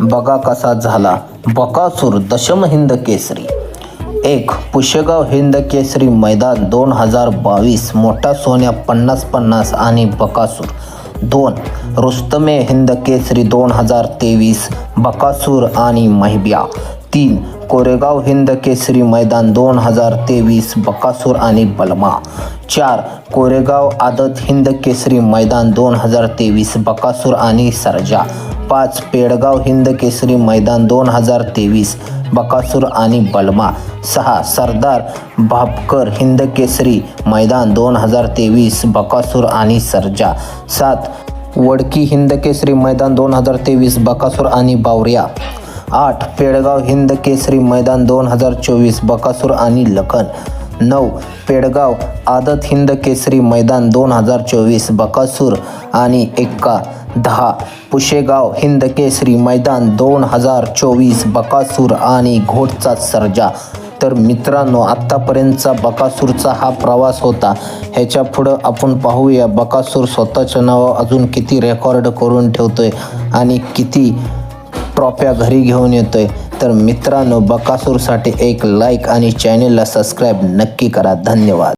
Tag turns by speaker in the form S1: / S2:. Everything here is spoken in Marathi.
S1: बघा कसा झाला. बकासूर दशम हिंद केसरी. एक पुशेगाव हिंद केसरी मैदान दोन हजार बावीस मोठा सोन्या पन्नास पन्नास आणि बकासूर. दोन रुस्तमे हिंद केसरी दोन हजार तेवीस बकासूर आणि महिब्या. तीन कोरेगाव हिंद केसरी मैदान दोन हजार तेवीस बकासूर आणि बलमा. चार कोरेगाव आदत हिंद केसरी मैदान दोन हजार तेवीस बकासूर आणि सरजा. पाच पेडगाव हिंद केसरी मैदान दोन हजार तेवीस बकासूर आणि बलमा. सहा सरदार भापकर हिंद केसरी मैदान दोन हजार तेवीस बकासूर आणि सरजा. सात वडकी हिंद केसरी मैदान दोन हजार तेवीस बकासूर आणि बावऱ्या आठ पेडगाव हिंद केसरी मैदान दोन हजार चोवीस बकासूर आणि लखन. नऊ पेडगाव आदत हिंद केसरी मैदान दोन हजार चोवीस बकासूर आणि एक्का. दहा. पुशेगाव हिंदकेसरी मैदान दोन हजार चोवीस बकासूर आणि घोटचा सर्जा. तर मित्रांनो आत्तापर्यंतचा बकासूरचा हा प्रवास होता. ह्याच्या पुढं आपण पाहूया बकासूर स्वतःचं नावं अजून किती रेकॉर्ड करून ठेवतोय आणि किती ट्रॉफ्या घरी घेऊन येतोय. तर मित्रांनो बकासूरसाठी एक लाईक आणि चॅनेलला सबस्क्राईब नक्की करा. धन्यवाद.